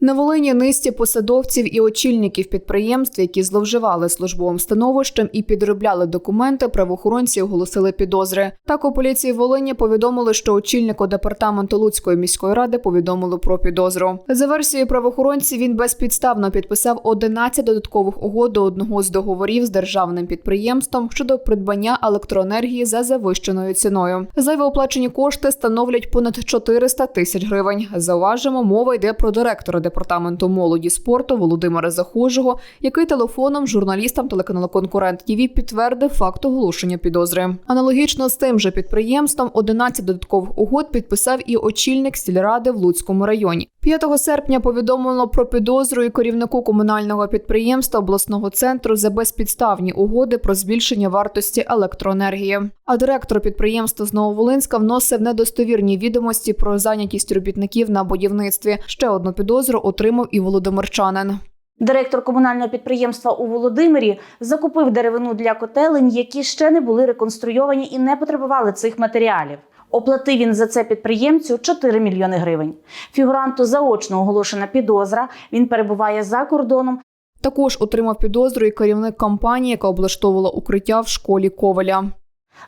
На Волині низці посадовців і очільників підприємств, які зловживали службовим становищем і підробляли документи, правоохоронці оголосили підозри. Так у поліції Волині повідомили, що очільнику департаменту Луцької міської ради повідомили про підозру. За версією правоохоронців, він безпідставно підписав 11 додаткових угод до одного з договорів з державним підприємством щодо придбання електроенергії за завищеною ціною. Зайво оплачені кошти становлять понад 400 тисяч гривень. Зауважимо, мова йде про директора департаменту молоді спорту Володимира Захожого, який телефоном журналістам телеканалу Конкурент ТІВІ підтвердив факт оголошення підозри. Аналогічно з тим же підприємством 11 додаткових угод підписав і очільник сільради в Луцькому районі. 5 серпня повідомлено про підозру і керівнику комунального підприємства обласного центру за безпідставні угоди про збільшення вартості електроенергії. А директор підприємства з Нововолинська вносив недостовірні відомості про зайнятість робітників на будівництві. Ще одну підозру отримав і володимирчанин. Директор комунального підприємства у Володимирі закупив деревину для котелень, які ще не були реконструйовані і не потребували цих матеріалів. Оплатив він за це підприємцю 4 мільйони гривень. Фігуранту заочно оголошена підозра. Він перебуває за кордоном. Також отримав підозру і керівник компанії, яка облаштовувала укриття в школі Коваля.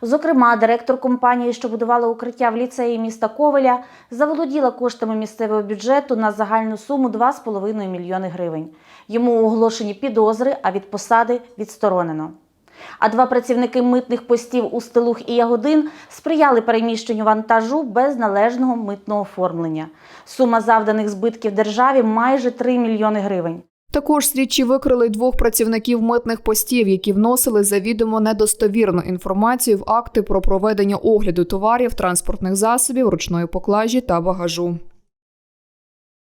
Зокрема, директор компанії, що будувала укриття в ліцеї міста Ковеля, заволоділа коштами місцевого бюджету на загальну суму 2,5 мільйони гривень. Йому оголошені підозри, а від посади відсторонено. А два працівники митних постів у Стелух і Ягодин сприяли переміщенню вантажу без належного митного оформлення. Сума завданих збитків державі майже 3 мільйони гривень. Також слідчі викрили двох працівників митних постів, які вносили завідомо недостовірну інформацію в акти про проведення огляду товарів, транспортних засобів, ручної поклажі та багажу.